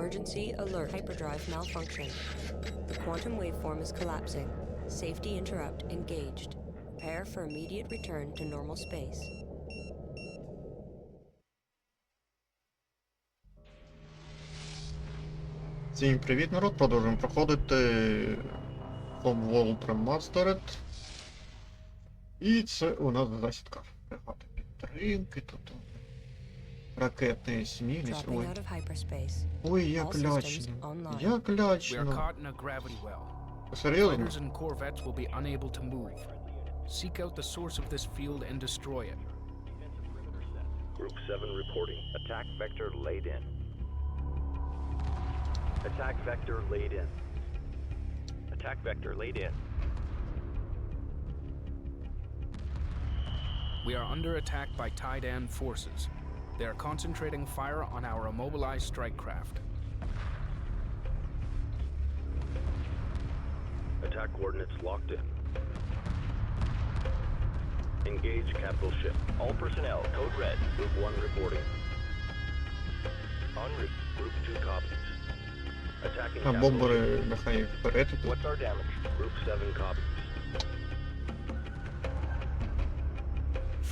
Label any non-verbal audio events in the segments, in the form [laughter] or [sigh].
Emergency alert hyperdrive malfunction. The quantum waveform is collapsing. Safety interrupt engaged. Prepare for immediate return to normal space. Всім привіт, народ! Продовжуємо проходити Homeworld Remastered. І це у нас засідка. Тут ракетний смілість. Dropping Ой, out of hyperspace. ой, як All systems лячно. online. Як We are лячно. caught in a gravity well. Серйозно? Fighters and corvettes will be unable to move. Seek out the source of this field and destroy it. Group 7 reporting. Attack vector laid in. Attack vector laid in. Attack vector laid in. We are under attack by Taidan forces. They are concentrating fire on our immobilized strike craft. Attack coordinates locked in. Engage capital ship. All personnel, code red, group 1 reporting. En route, group 2 copies. Attacking capital ship. What's our damage? Group 7 copies.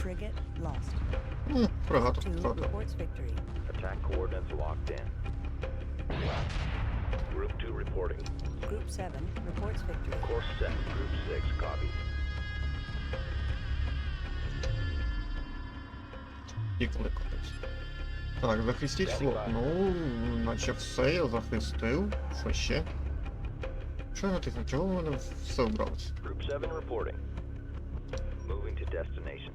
Frigate lost. Ну, фрегату, Two фрегату. reports victory. Attack coordinates locked in. Group 2 reporting. Group 7 reports victory. Course set. Group 6 copies. І кликатись. Так, захистіть флот. Ну, наче все, я захистив. Що ще? Що я натиснув? Чого в мене все вбралося? Group 7 reporting. Moving to destination.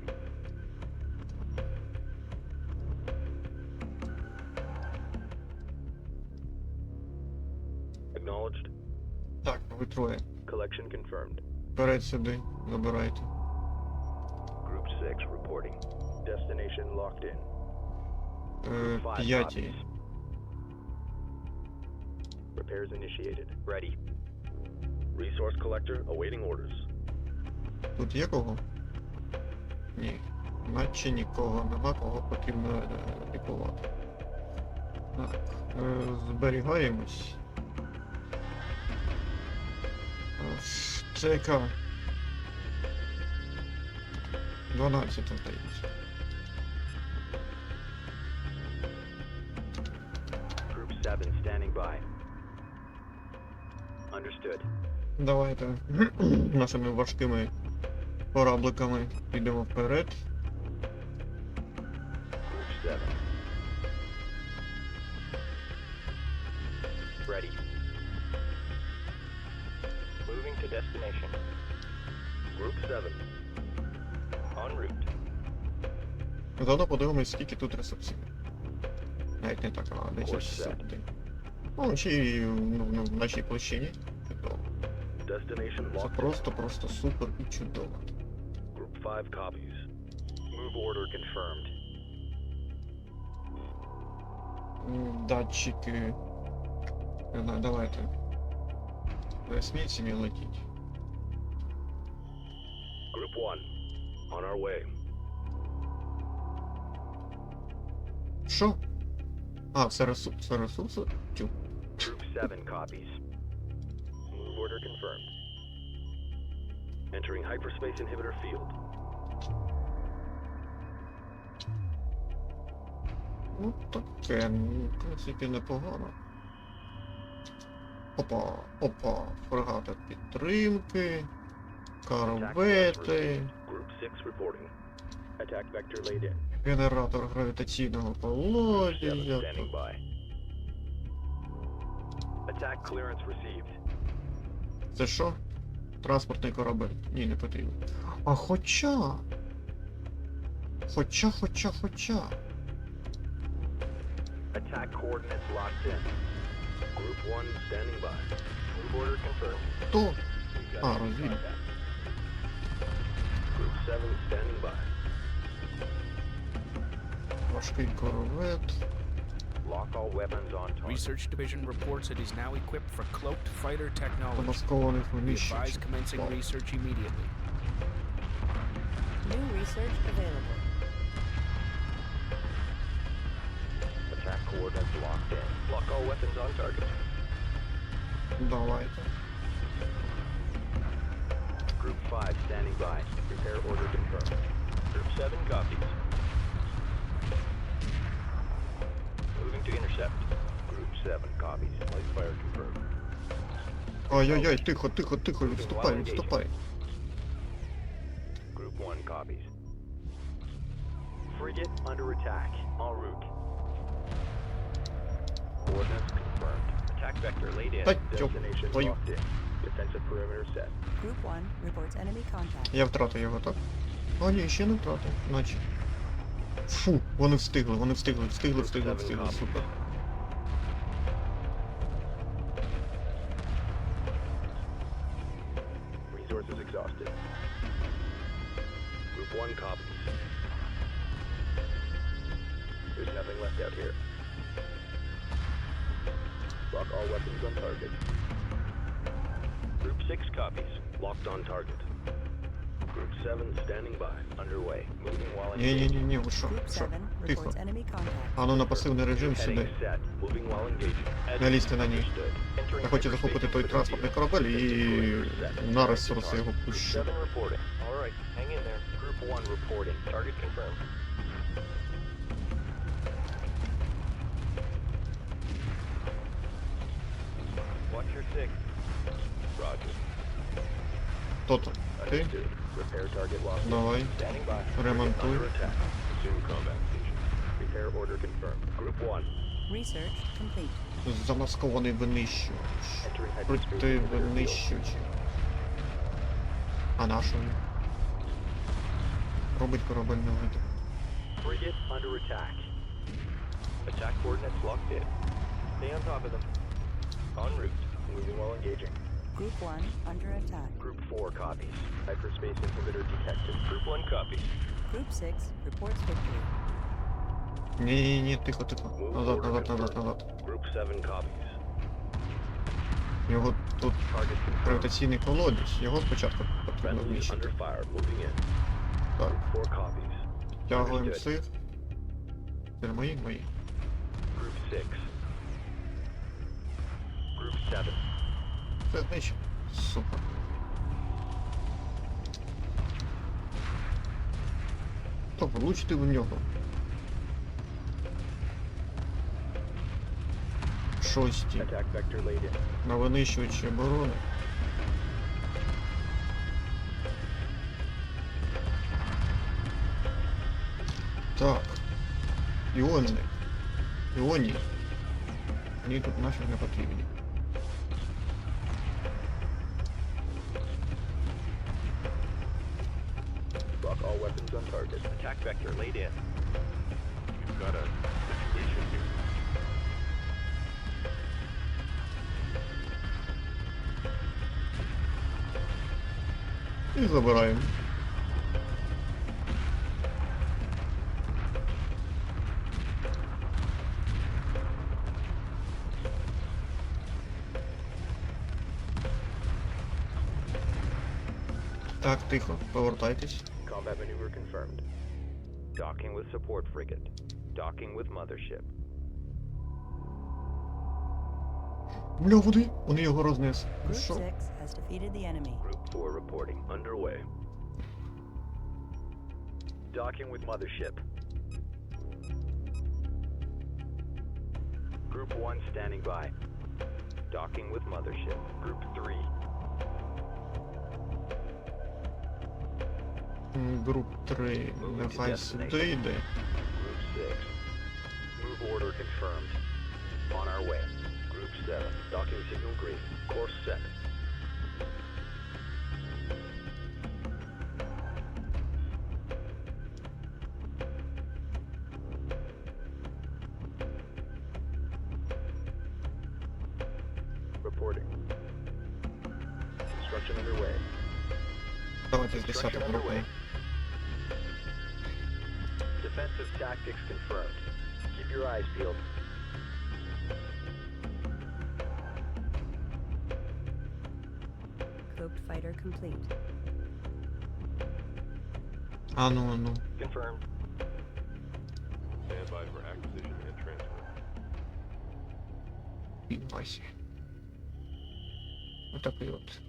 Так, троє. Collection confirmed. Вперед сюди, забирайте. Group 6 reporting. Destination locked in. Е, Five п'яті. copies. Repairs initiated. Ready. Resource collector awaiting orders. Тут є кого? Ні. Наче нікого нема, кого потрібно е, лікувати. Так, е, зберігаємось. Яка? 12 здається. Group 7 standing by. Understood. Давайте [clears throat] нашими важкими корабликами підемо вперед. Заодно подивимось, скільки тут ресурсів. Навіть не так, а десь Ось це. сотень. Ну, ще й ну, ну, в нашій площині. Чудово. Destination Це locked. in. просто, просто супер і чудово. Group 5 copies. Move order confirmed. М, Датчики. Не знаю, давайте. Сміть собі летіть. Group 1. On our way. Що? А, це ресурс, це ресурси? Тю. Group 7 copies. Move order confirmed. Entering hyperspace inhibitor field. Ну таке, ну, в принципі, непогано. Опа, опа, фрегати підтримки, Attack корвети, received. Group 6 reporting. Attack vector laid in. Генератор гравітаційного Group 7 положення. standing by. Attack clearance received. Це що? Транспортний корабель. Ні, не потрібно. А хоча. Хоча, хоча, хоча. Attack coordinates locked in. Group 1 standing by. Move order confirmed. То. We've got А, contact. Group 7 standing by. Важкий корвет. Lock all weapons on target. Research Division reports it is now equipped for cloaked fighter technology. Замаскованих We винищувачів. advise commencing Wow. research immediately. New research available. Attack coordinates locked in. Lock Lock all weapons on target. Давайте. Group 5 standing by. Repair order confirmed. Group 7 copies. intercept. Group 7 copies. Light fire confirmed. Ай-яй-яй, тихо, тихо, тихо, відступай, відступай. Group 1 copies. Frigate under attack. En route. Coordinates confirmed. Attack vector laid in. Ай, ёб Destination твою. locked in. Defensive perimeter set. Group 1 reports enemy contact. Я втратив його, так? О, ні, ще не втратив, наче. Фу, вони встигли, вони встигли, встигли, встигли, встигли, супер. Resources exhausted. Group 1 copies. There's nothing left out here. Lock all weapons on target. Group 6 copies. Locked on target. Group 7 standing by. Underway. Moving while Ні, ні, engaged. ні, ні, ви що? Group Що? 7 Тихо. reports enemy contact. А ну на пасивний режим Heading сюди. set. Moving while engaging. Не лізьте на ній. Understood. Entering Я хочу hyperspace захопити той with транспортний review. корабель і Defensive perimeter set. на ресурси його Group пущу. 7 reporting. All right, hang in there. Group 1 reporting. Target confirmed. Watch your six. Roger. Хто там? Ти? Understood. Repair target locked. Давай. Standing by. Ремонтуй. Under attack. Assume combat station. Repair order confirmed. Group 1. Research complete. Замаскований винищувач. Entering Проти hyperspace. perimeter field. винищувача. А нашого? Робить корабельний вид. Frigate under attack. Attack coordinates locked in. Stay on top of them. En route. Moving while engaging. Group 1 under attack. Group 4 copies. Hyperspace inhibitor detected. Group 1 copies. Group 6 reports victory. Ні, ні, ні, тихо, тихо. Move Назад, order назад, назад, confirmed. назад. Group 7 copies. Його тут Target confirmed. гравітаційний колодязь. Його спочатку потрібно Friendly знищити. under fire. Moving in. Так, Group 4 copies. тягуємо Understood. цих. Це мої, мої. Group 6. Group 7. Це знищено. Супер. То влучити в нього. Шості. Attack vector laid in. На винищувачі оборони. Так. Іони. Іоні. Мені тут нафіг не потрібні. Vector laid in. You've got a situation here. І забираємо. Так, тихо, повертайтесь. Combat maneuver confirmed. Docking with support frigate. Docking with mothership. Бля, води! Вони його рознесли. Group Що? 6 has defeated the enemy. Group 4 reporting. Underway. Docking with mothership. Group 1 standing by. Docking with mothership. Group 3. Груп 3. Нехай сюди йде. Group 6. Move order confirmed. On our way. Group 7. Docking signal green. Course set. Fighter complete. А ну, а ну. Confirmed. Stand by for acquisition and transfer. великій масі. Отакий от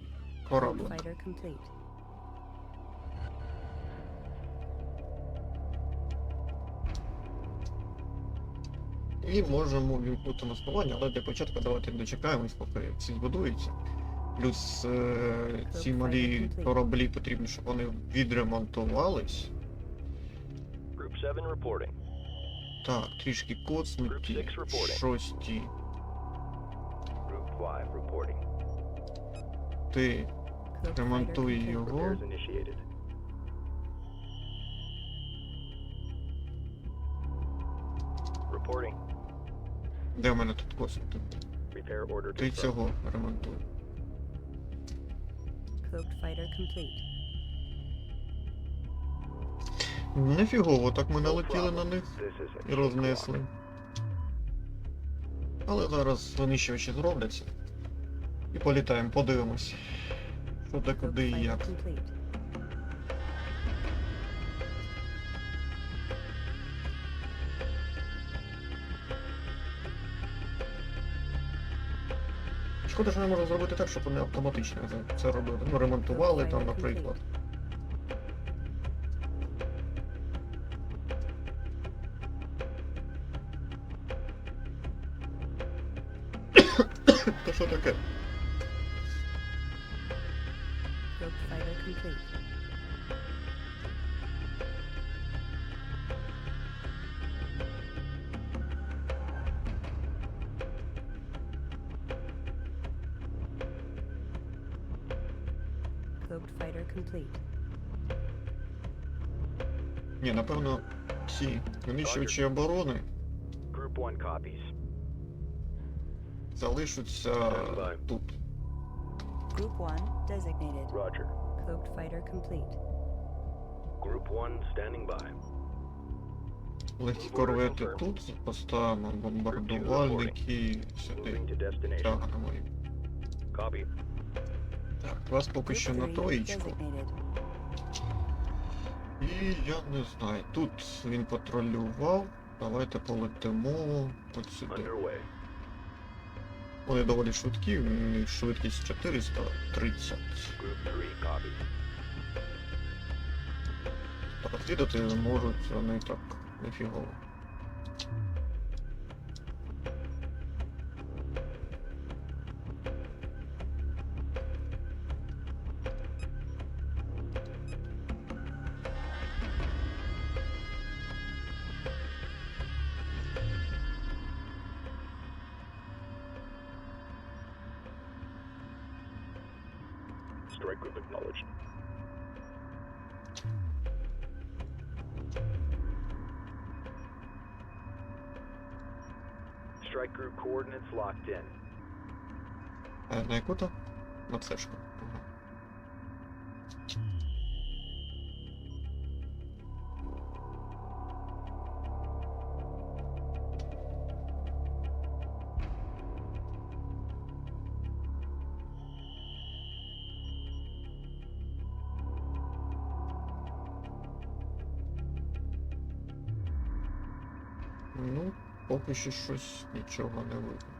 Code fighter complete. І можемо вімкнути маскування, але для початку давайте дочекаємось, поки всі збудуються. Плюс е, ці малі кораблі потрібно, щоб вони відремонтувались. Group 7 reporting. Так, трішки коцнуті, шості. Group 5 reporting. Ти ремонтуй його. Repairs initiated. Reporting. Де в мене тут коцнути? Repair order Ти цього ремонтуй. Cloaked fighter complete. Нефігово, так ми налетіли на них і рознесли. Але зараз винищувачі зробляться. І політаємо, подивимось. Що де, куди і як. Шкода, що не можна зробити так, щоб вони автоматично це- робили. Ну, ремонтували там, наприклад. [coughs] Та що таке? Ні, напевно, ці винищувачі оборони Group 1 copies. залишаться тут. Group 1 designated. Roger. Cloaked fighter complete. Group 1 standing by. Легкі корвети тут поставимо, бомбардувальники сюди тягнемо. Copy. Так, вас поки Group що на 3 троєчку. І я не знаю. Тут він патрулював. Давайте полетимо от сюди. Вони доволі швидкі, швидкість 430. Group 3 copy. Розвідати можуть вони так нефігово. Strike group coordinates locked in. Е, на яку то? На цешку. Що щось нічого не видно.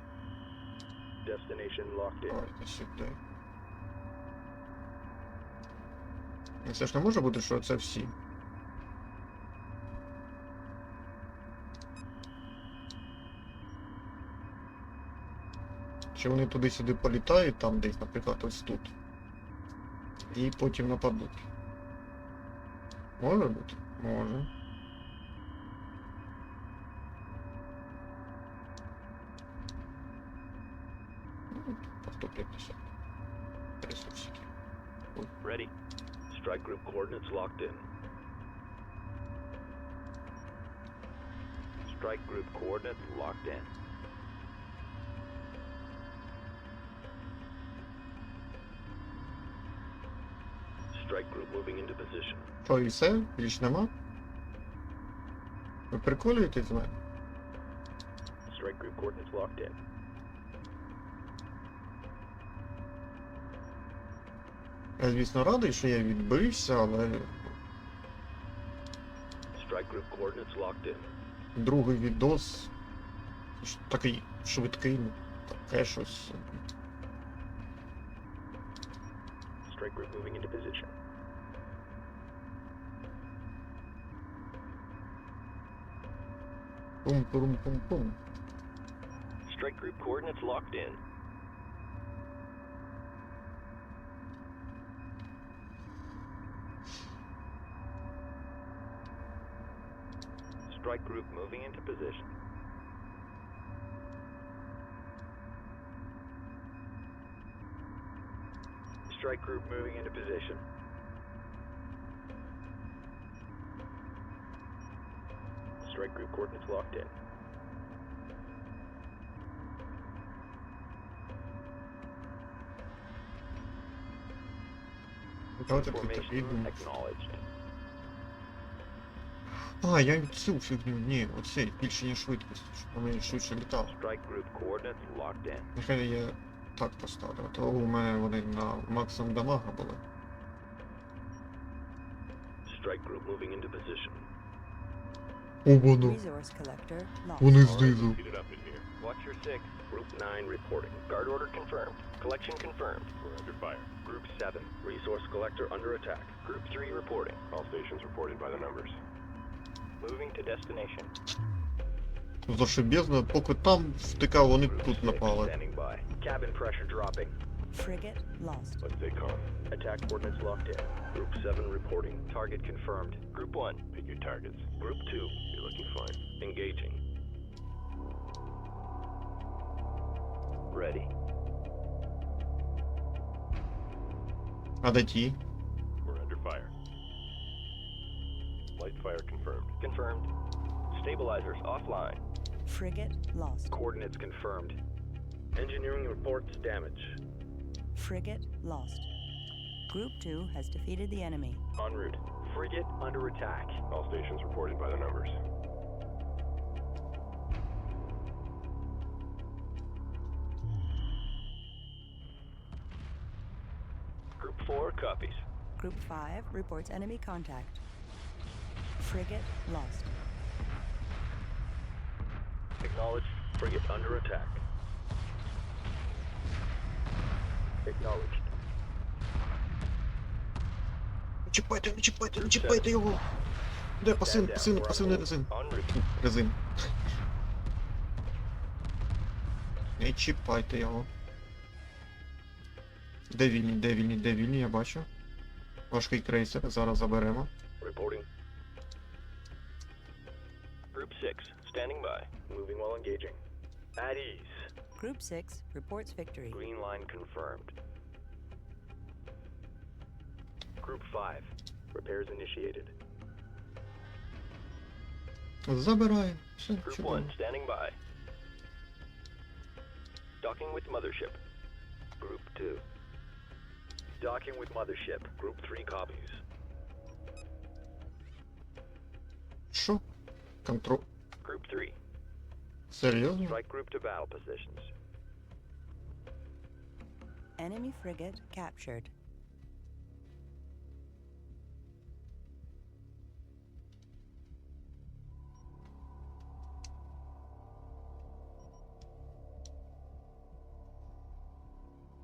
Destination locked in. Давайте сюди. Ну, Це ж не може бути, що це всі. Чи вони туди-сюди політають, там десь, наприклад, ось тут. І потім нападуть. Може бути? Може. Ready. Strike group coordinates locked in. Strike group coordinates locked in. Strike group moving into position. Що, і все? Більш нема? Ви приколюєтесь з мене? Strike group coordinates locked in. Я, звісно, радий, що я відбився, але locked in. другий відос такий швидкий. таке щось. Strike group moving into position. Пум-пум-пум-пум. Strike group coordinates locked in. strike group moving into position. Strike group moving into position. Strike group coordinates locked in. Formation Acknowledged. А, я цю фігню, ні, оцей, збільшення швидкості, щоб вони швидше літали. Strike group coordinates locked in. Нехай я так поставлю, а то у мене вони на максимум дамага були. Strike group moving into position. О, воно, Resource collector lost. вони знизу. Heated up in here. Watch your six. Group 9 reporting. Guard order confirmed. Collection confirmed. We're under fire. Group 7. Resource collector under attack. Group 3 reporting. All stations reported by the numbers. Moving to destination. Зашибезно, поки там втикав, вони Group тут 6 напали. standing by. Cabin pressure dropping. Frigate lost. Let's stay calm. Attack coordinates locked in. Group 7 reporting. Target confirmed. Group 1. Pick your targets. Group 2. You're looking fine. Engaging. Ready. А де ті? We're under fire. Light fire confirmed. Confirmed. Stabilizers offline. Frigate lost. Coordinates confirmed. Engineering reports damage. Frigate lost. Group 2 has defeated the enemy. En route. Frigate under attack. All stations reported by the numbers. Group 4 copies. Group 5 reports enemy contact. Frigate lost. Acknowledged. Frigate under attack. Acknowledged. Не чіпайте, не чіпайте, не чіпайте його! Де пасин, пасин, пасивний hold. резин. Резин. Не чіпайте його. Де вільні, де вільні, де вільні, я бачу. Важкий крейсер, зараз заберемо. Reporting. Group 6, standing by. Moving while engaging. At ease. Group 6 reports victory. Green line confirmed. Group 5, repairs initiated. Забираємо. Все, Group чудово. 1, standing by. Docking with mothership. Group 2. Docking with mothership. Group 3 copies. Що? Контроль. Group 3, Серйозно? strike group to battle positions. Enemy frigate captured.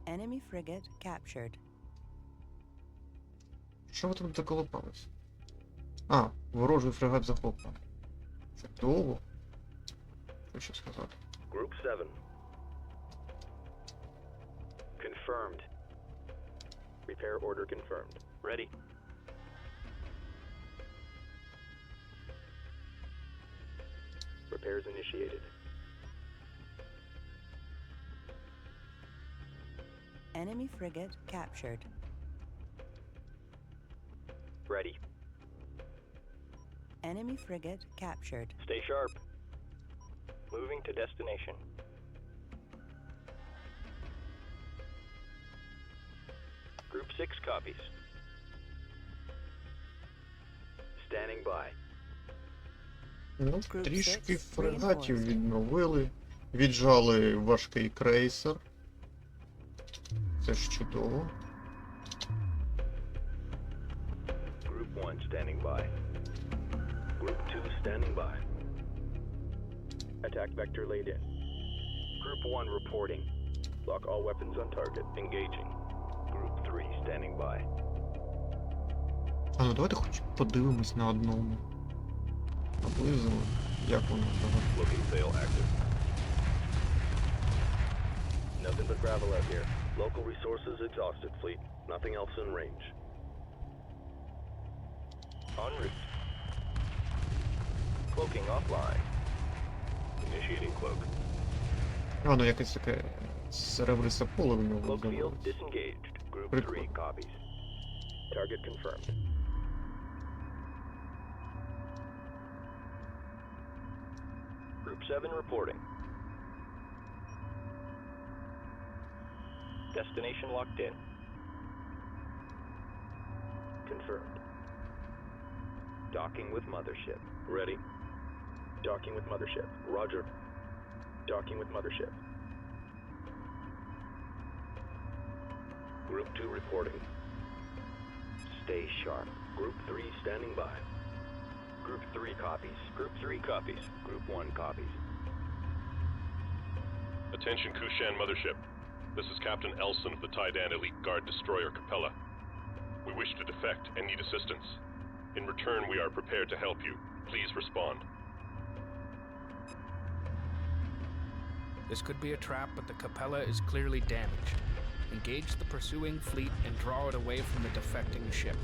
Enemy frigate captured. Що ви тут заколупались? А, ворожий фрегат захоплено. Чудово. Хочу сказати. Group 7. Confirmed. Repair order confirmed. Ready. Repairs initiated. Enemy frigate captured. Ready. Enemy frigate captured. Stay sharp. Moving to destination. Group 6 copies. Standing by. Ну, Group трішки six, фрегатів reinforced. відновили. Віджали важкий крейсер. Це ж чудово. Group 1 standing by. Group 2 standing by. Attack vector laid in. Group 1 reporting. Lock all weapons on target. Engaging. Group 3 standing by. А ну давайте хоч подивимось на одному. Поблизу, як воно живе. Looking sail active. Nothing but gravel out here. Local resources exhausted, fleet. Nothing else in range. En route. Cloaking offline. Initiating cloak. А, ну якесь таке серебристе поле в нього Cloak field з'явилось. disengaged. Group Прикольно. 3 copies. Target confirmed. Group 7 reporting. Destination locked in. Confirmed. Docking with mothership. Ready. Docking with mothership. Roger. Docking with mothership. Group 2 reporting. Stay sharp. Group 3 standing by. Group 3 copies. Group 3 copies. Group 1 copies. Attention Kushan Mothership. This is Captain Elson of the Taidan Elite Guard Destroyer Capella. We wish to defect and need assistance. In return, we are prepared to help you. Please respond. This could be a trap, but the Capella is clearly damaged. Engage the pursuing fleet and draw it away from the defecting ship.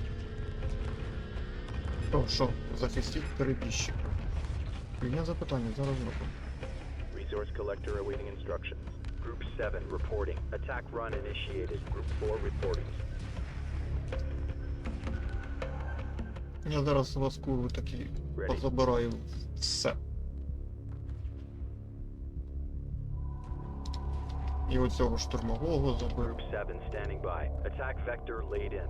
То що, захистіть перебіжчика. У мене запитання, зараз зробимо. Resource collector awaiting instructions. Group 7 reporting. Attack run initiated. Group 4 reporting. Я зараз вас курву такі Ready. позабираю все. І оцього штурмового заберу. Group 7 standing by. Attack vector laid in.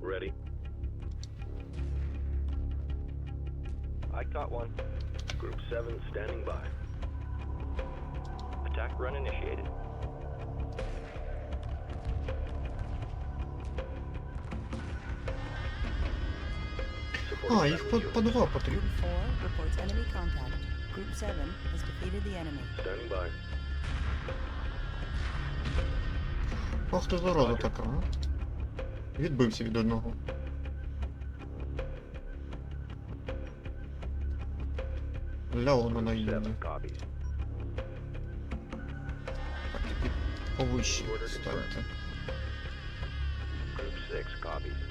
Ready. I caught one. Group 7 standing by. Attack run initiated. А, їх по, по два потрібно. Ох ти зараза така, а? Відбився від одного. Ля воно на її. Ставити. Group 6 copies.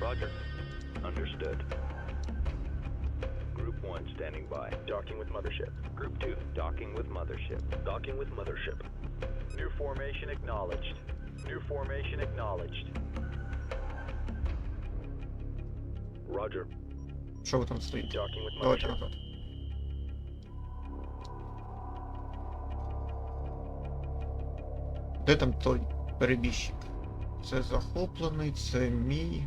Roger. Understood. Group 1 standing by. Docking with mothership. Group 2 docking with mothership. Docking with mothership. New formation acknowledged. New formation acknowledged. Roger. Що ви там стоїте? Docking with Давайте mothership. назад. Де там той перебіжчик? Це захоплений, це мій.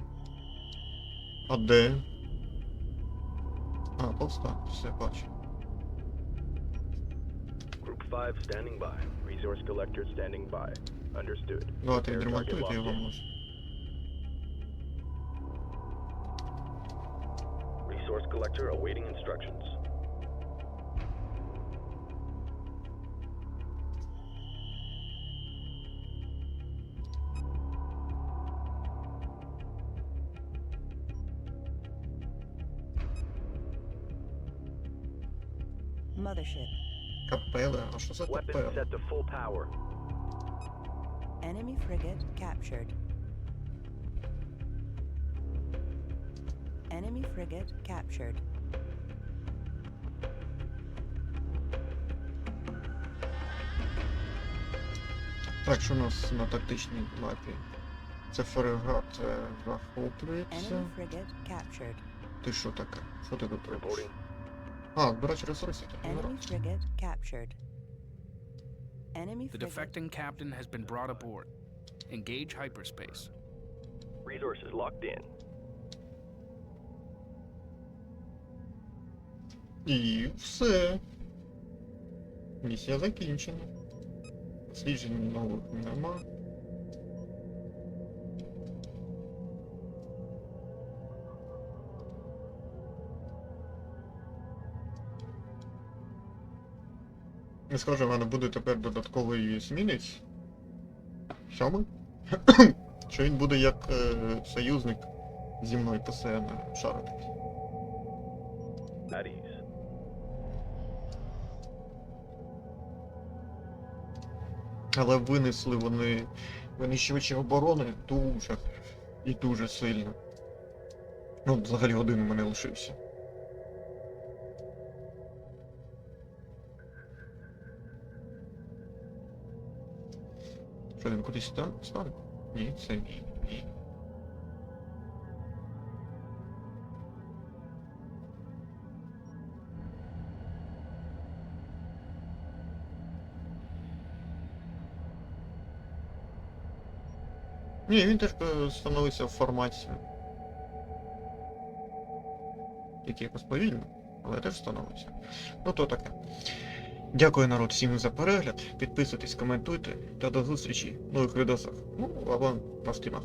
A dy? A, postaw, przysypać. Group 5 standing by. Resource collector standing by. Understood. No, a tej dramaturgii wam może. Resource collector awaiting instructions. Mothership. Капеле, а що за Weapons капеле? set to full power. Enemy frigate captured. Enemy frigate captured. Так, що у нас на тактичній мапі? Це фрегат е, захоплюється. Enemy frigate captured. Ти що таке? Що ти тут робиш? Reporting. А, збирач ресурсів, так не Enemy раз. frigate captured. Enemy The frigate defecting captain has been brought aboard. Engage hyperspace. Resources locked in. І все. Місія закінчена. Досліджень нових нема. І схоже, в мене буде тепер додатковий змінець. Сьомий. [coughs] Що він буде як е, союзник зі мною постійно шаритись. Але винесли вони винищувачі оборони дуже і дуже сильно. Ну, взагалі один у мене лишився. Що він кудись там стане? Ні, це ні. ні. Він теж становиться в форматі. Який якось повільно, але теж становиться. Ну то таке. Дякую народ всім за перегляд. Підписуйтесь, коментуйте та до зустрічі в нових відосах. Ну або на стрімах.